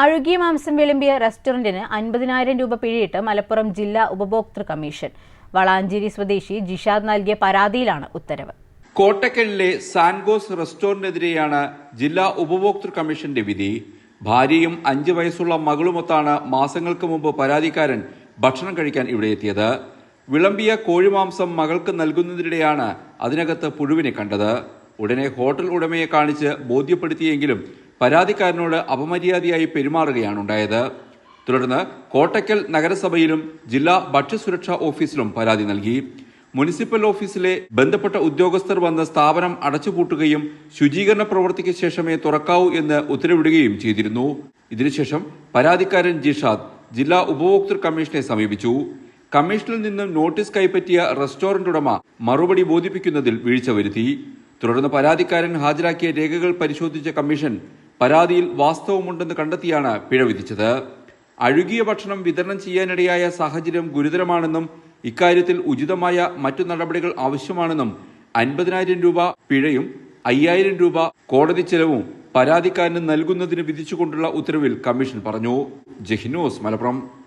അഴുകിയ മാംസം വിളമ്പിയ റെസ്റ്റോറന്റിന് അൻപതിനായിരം രൂപ പിഴയിട്ട് മലപ്പുറം ജില്ലാ ഉപഭോക്തൃ കമ്മീഷൻ. വളാഞ്ചേരി സ്വദേശി ജിഷാദ് നൽകിയ പരാതിയിലാണ് ഉത്തരവ്. കോട്ടക്കലിലെ സാൻഗോസ് റെസ്റ്റോറന്റിനെതിരെയാണ് ജില്ലാ ഉപഭോക്തൃ കമ്മീഷന്റെ വിധി. ഭാര്യയും അഞ്ച് വയസ്സുള്ള മകളുമൊത്താണ് മാസങ്ങൾക്ക് മുമ്പ് പരാതിക്കാരൻ ഭക്ഷണം കഴിക്കാൻ ഇവിടെ എത്തിയത്. വിളമ്പിയ കോഴിമാംസം മകൾക്ക് നൽകുന്നതിനിടെയാണ് അതിനകത്ത് പുഴുവിനെ കണ്ടത്. ഉടനെ ഹോട്ടൽ ഉടമയെ കാണിച്ച് ബോധ്യപ്പെടുത്തിയെങ്കിലും പരാതിക്കാരനോട് അപമര്യാദയായി പെരുമാറുകയാണ് ഉണ്ടായത്. തുടർന്ന് കോട്ടയ്ക്കൽ നഗരസഭയിലും ജില്ലാ ഭക്ഷ്യസുരക്ഷാ ഓഫീസിലും പരാതി നൽകി. മുനിസിപ്പൽ ഓഫീസിലെ ബന്ധപ്പെട്ട ഉദ്യോഗസ്ഥർ വന്ന് സ്ഥാപനം അടച്ചുപൂട്ടുകയും ശുചീകരണ പ്രവൃത്തിക്ക് ശേഷമേ തുറക്കാവൂ എന്ന് ഉത്തരവിടുകയും ചെയ്തിരുന്നു. ഇതിനുശേഷം പരാതിക്കാരൻ ജിഷാദ് ജില്ലാ ഉപഭോക്തൃ കമ്മീഷനെ സമീപിച്ചു. കമ്മീഷനിൽ നിന്നും നോട്ടീസ് കൈപ്പറ്റിയ റെസ്റ്റോറന്റ് ഉടമ മറുപടി ബോധിപ്പിക്കുന്നതിൽ വീഴ്ച വരുത്തി. തുടർന്ന് പരാതിക്കാരൻ ഹാജരാക്കിയ രേഖകൾ പരിശോധിച്ച കമ്മീഷൻ പരാതിയിൽ വാസ്തവമുണ്ടെന്ന് കണ്ടെത്തിയാണ് പിഴ വിധിച്ചത്. അഴുകിയ ഭക്ഷണം വിതരണം ചെയ്യാനിടയായ സാഹചര്യം ഗുരുതരമാണെന്നും ഇക്കാര്യത്തിൽ ഉചിതമായ മറ്റു നടപടികൾ ആവശ്യമാണെന്നും അൻപതിനായിരം രൂപ പിഴയും അയ്യായിരം രൂപ കോടതി ചെലവും പരാതിക്കാരന് നൽകുന്നതിന് വിധിച്ചുകൊണ്ടുള്ള ഉത്തരവിൽ കമ്മീഷൻ പറഞ്ഞു. ജഹിനോസ് മലപ്പുറം.